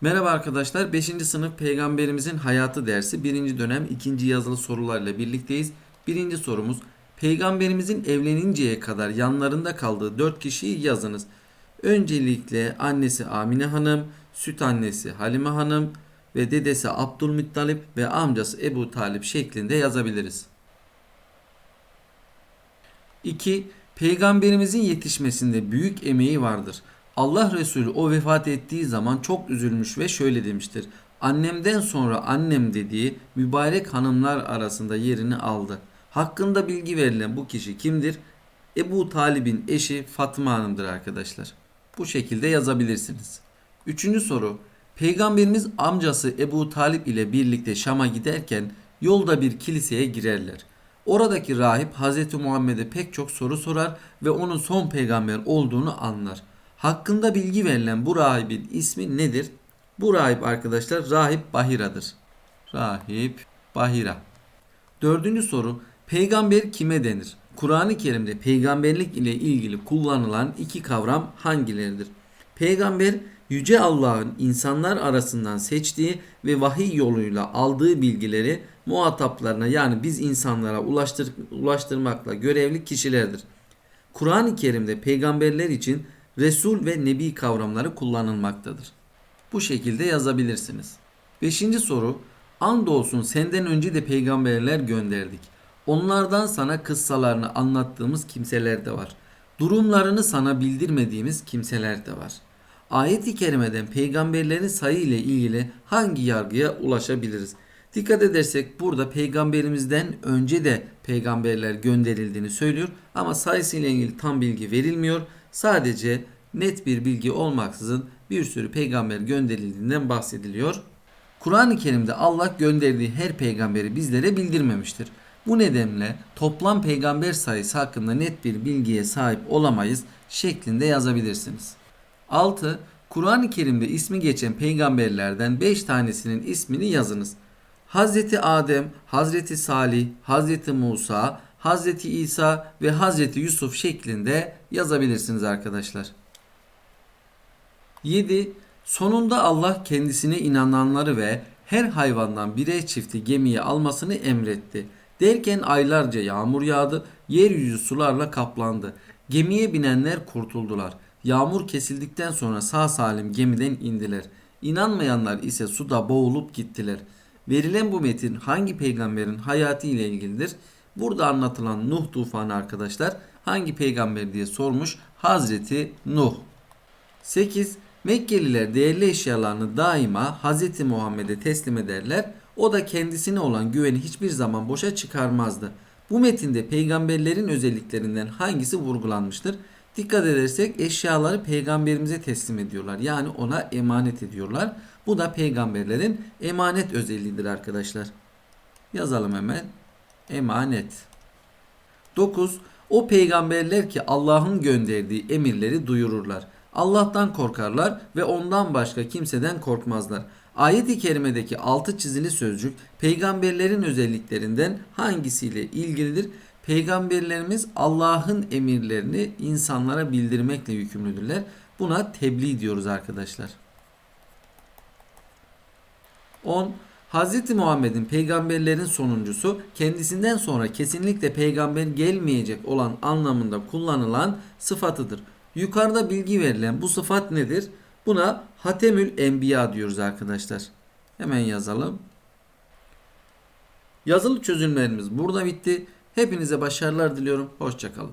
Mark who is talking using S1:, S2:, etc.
S1: Merhaba arkadaşlar. 5. sınıf Peygamberimizin Hayatı dersi 1. dönem 2. yazılı sorularla birlikteyiz. Birinci sorumuz Peygamberimizin evleninceye kadar yanlarında kaldığı 4 kişiyi yazınız. Öncelikle annesi Amine Hanım, süt annesi Halime Hanım ve dedesi Abdülmuttalip ve amcası Ebu Talip şeklinde yazabiliriz. 2. Peygamberimizin yetişmesinde büyük emeği vardır. Allah Resulü o vefat ettiği zaman çok üzülmüş ve şöyle demiştir. Annemden sonra annem dediği mübarek hanımlar arasında yerini aldı. Hakkında bilgi verilen bu kişi kimdir? Ebu Talib'in eşi Fatıma Hanım'dır arkadaşlar. Bu şekilde yazabilirsiniz. Üçüncü soru. Peygamberimiz amcası Ebu Talip ile birlikte Şam'a giderken yolda bir kiliseye girerler. Oradaki rahip Hz. Muhammed'e pek çok soru sorar ve onun son peygamber olduğunu anlar. Hakkında bilgi verilen bu rahibin ismi nedir? Bu rahip arkadaşlar Rahip Bahira'dır. Rahip Bahira. Dördüncü soru. Peygamber kime denir? Kur'an-ı Kerim'de peygamberlik ile ilgili kullanılan iki kavram hangileridir? Peygamber Yüce Allah'ın insanlar arasından seçtiği ve vahiy yoluyla aldığı bilgileri muhataplarına yani biz insanlara ulaştır, ulaştırmakla görevli kişilerdir. Kur'an-ı Kerim'de peygamberler için Resul ve Nebi kavramları kullanılmaktadır. Bu şekilde yazabilirsiniz. Beşinci soru. Andolsun senden önce de peygamberler gönderdik. Onlardan sana kıssalarını anlattığımız kimseler de var. Durumlarını sana bildirmediğimiz kimseler de var. Ayet-i kerimeden peygamberlerin sayı ile ilgili hangi yargıya ulaşabiliriz? Dikkat edersek burada peygamberimizden önce de peygamberler gönderildiğini söylüyor ama sayısıyla ilgili tam bilgi verilmiyor. Sadece net bir bilgi olmaksızın bir sürü peygamber gönderildiğinden bahsediliyor. Kur'an-ı Kerim'de Allah gönderdiği her peygamberi bizlere bildirmemiştir. Bu nedenle toplam peygamber sayısı hakkında net bir bilgiye sahip olamayız şeklinde yazabilirsiniz. 6. Kur'an-ı Kerim'de ismi geçen peygamberlerden 5 tanesinin ismini yazınız. Hazreti Adem, Hazreti Salih, Hazreti Musa, Hazreti İsa ve Hazreti Yusuf şeklinde yazabilirsiniz arkadaşlar. 7. Sonunda Allah kendisine inananları ve her hayvandan birer çifti gemiye almasını emretti. Derken aylarca yağmur yağdı, yeryüzü sularla kaplandı. Gemiye binenler kurtuldular. Yağmur kesildikten sonra sağ salim gemiden indiler. İnanmayanlar ise suda boğulup gittiler. Verilen bu metin hangi peygamberin hayatı ile ilgilidir? Burada anlatılan Nuh tufanı arkadaşlar hangi peygamber diye sormuş Hazreti Nuh. 8. Mekkeliler değerli eşyalarını daima Hz. Muhammed'e teslim ederler. O da kendisine olan güveni hiçbir zaman boşa çıkarmazdı. Bu metinde peygamberlerin özelliklerinden hangisi vurgulanmıştır? Dikkat edersek eşyaları peygamberimize teslim ediyorlar. Yani ona emanet ediyorlar. Bu da peygamberlerin emanet özelliğidir arkadaşlar. Yazalım hemen. Emanet. 9. O peygamberler ki Allah'ın gönderdiği emirleri duyururlar. Allah'tan korkarlar ve ondan başka kimseden korkmazlar. Ayet-i kerimedeki altı çizili sözcük peygamberlerin özelliklerinden hangisiyle ilgilidir? Peygamberlerimiz Allah'ın emirlerini insanlara bildirmekle yükümlüdürler. Buna tebliğ diyoruz arkadaşlar. 10. Hz. Muhammed'in peygamberlerin sonuncusu kendisinden sonra kesinlikle peygamber gelmeyecek olan anlamında kullanılan sıfatıdır. Yukarıda bilgi verilen bu sıfat nedir? Buna Hatemül Enbiya diyoruz arkadaşlar. Hemen yazalım. Yazılı çözümlerimiz burada bitti. Hepinize başarılar diliyorum. Hoşçakalın.